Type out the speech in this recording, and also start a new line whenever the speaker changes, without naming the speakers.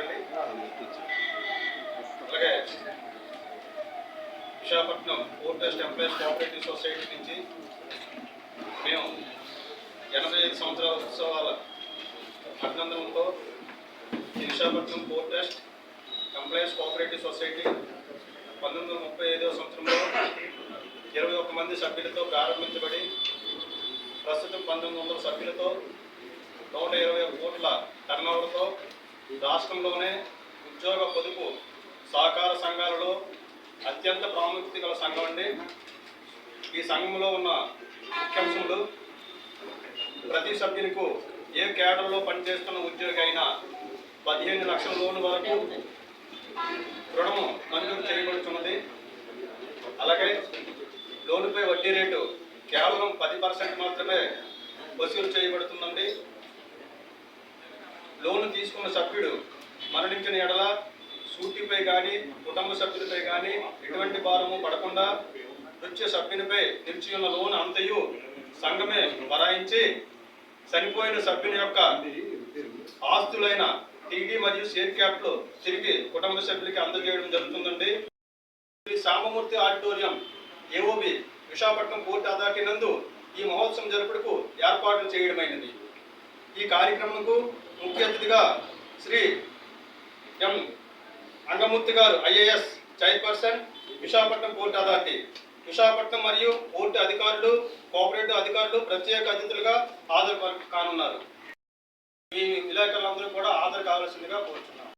అండి అలాగే Visakhapatnam port trust employees cooperative society నుంచి మేము ఎనభై ఐదు సంవత్సరాల ఉత్సవాల అభినందనంతో Visakhapatnam port trust employees cooperative society పంతొమ్మిది వందల ముప్పై ఐదవ సంవత్సరంలో ఇరవై ఒక్క మంది సభ్యులతో ప్రారంభించబడి ప్రస్తుతం పంతొమ్మిది వందల సభ్యులతో నూట ఇరవై కోట్ల టర్నోవర్తో రాష్ట్రంలోనే ఉద్యోగ పొదుపు సహకార సంఘాలలో అత్యంత ప్రాముఖ్యత గల సంఘం అండి. ఈ సంఘంలో ఉన్న ముఖ్యాంశములు ప్రతి సభ్యులకు ఏ కేడర్లో పనిచేస్తున్న ఉద్యోగి అయినా పదిహేను లక్షల లోన్ వరకు రుణము మంజూరు చేయబడుతున్నది అలాగే లోనుపై వడ్డీ రేటు కేవలం పది పర్సెంట్ మాత్రమే వసూలు చేయబడుతుందండి. లోన్ తీసుకున్న సభ్యుడు మరణించిన ఎడల సూటిపై కానీ కుటుంబ సభ్యులపై కానీ ఎటువంటి భారము పడకుండా నృత్య సభ్యునిపై నిలిచి ఉన్న లోన్ అంతయు సంఘమే భరాయించి చనిపోయిన సభ్యుని యొక్క ఆస్తులైన టీడీ మరియు షేర్ క్యాప్లు తిరిగి కుటుంబ సభ్యులకి అందజేయడం జరుగుతుందండి. Shri Samamurthy auditorium AOB Visakhapatnam court authority నందు ఈ మహోత్సవం జరుపుటకు ఏర్పాట్లు చేయడమైనది. ఈ కార్యక్రమంకు ముఖ్య అతిథిగా శ్రీ ఎం. అంగమూర్తి గారు IAS chairperson Visakhapatnam port authority. Visakhapatnam మరియు పోర్టు అధికారులు కోఆపరేటివ్ అధికారులు ప్రత్యేక అతిథులుగా హాజరు కానున్నారు. ఈ విలేకరులందరూ కూడా హాజరు కావాల్సిందిగా కోరుచున్నారు